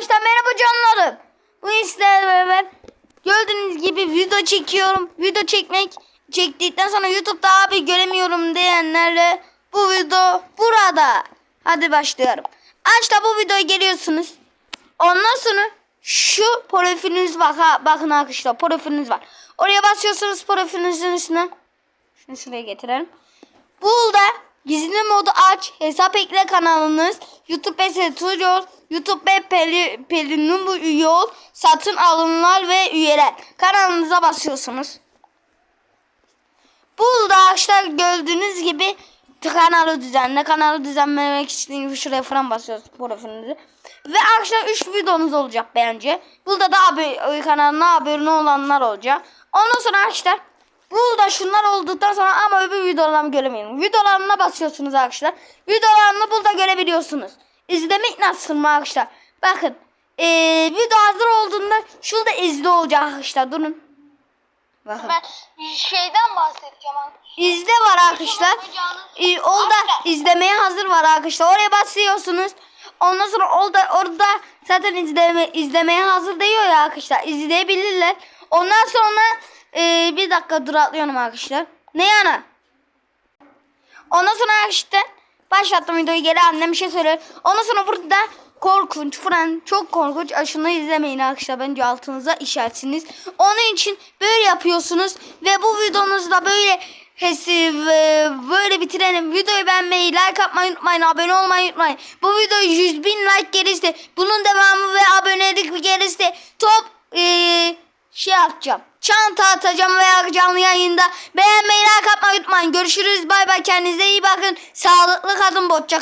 Arkadaşlar merhaba canlarım. Bu beraber gördüğünüz gibi video çekiyorum. Video çekmek çektikten sonra YouTube'da abi göremiyorum diyenlerle bu video burada. Hadi başlıyorum. Açta bu videoya geliyorsunuz. Ondan sonra şu profiliniz bak ha, bakın arkadaşlar profiliniz var. Oraya basıyorsunuz profilinizin üstüne. Şunu şuraya getirelim. Burada gizli modu aç, hesap ekle kanalınız, YouTube ve Tutorial, YouTube ve Peli, Pelin'in bu üye ol, satın alımlar ve üyeler. Kanalınıza basıyorsunuz. Burada arkadaşlar gördüğünüz gibi kanalı düzenle. Kanalı düzenlemek için şuraya falan basıyoruz profilinizi. Ve arkadaşlar 3 videonuz olacak bence. Burada da abi, kanalına abone olanlar olacak. Ondan sonra arkadaşlar burada şunlar olduktan sonra ama öbür videolarımı göremeyin. Videolarına basıyorsunuz arkadaşlar. Videolarını burada görebiliyorsunuz. İzlemek nasıl mı arkadaşlar? Bakın. Ee, video hazır olduğunda şurada izle olacak arkadaşlar. Durun. Bakın. Ben şeyden bahsedeceğim. abi. İzle var arkadaşlar. Ee, orada izlemeye hazır var arkadaşlar. Oraya basıyorsunuz. Ondan sonra orada orada zaten izleme izlemeye hazır diyor ya arkadaşlar. İzleyebilirler. Ondan sonra e, bir dakika dur atlıyorum arkadaşlar. Ne yana? Ondan sonra arkadaşlar başlattım videoyu geri annem bir şey söylüyor. Ondan sonra burada korkunç falan çok korkunç aşını izlemeyin arkadaşlar bence altınıza işaretiniz. Onun için böyle yapıyorsunuz ve bu videomuzda böyle hesi böyle bitirelim. Videoyu beğenmeyi, like atmayı unutmayın, abone olmayı unutmayın. Bu video 100 bin like gelirse, bunun devamı ve abonelik gelirse top eee, şey yapacağım. Çanta atacağım veya canlı yayında. Beğenmeyi, like atmayı unutmayın. Görüşürüz. Bay bay. Kendinize iyi bakın. Sağlıklı kadın botça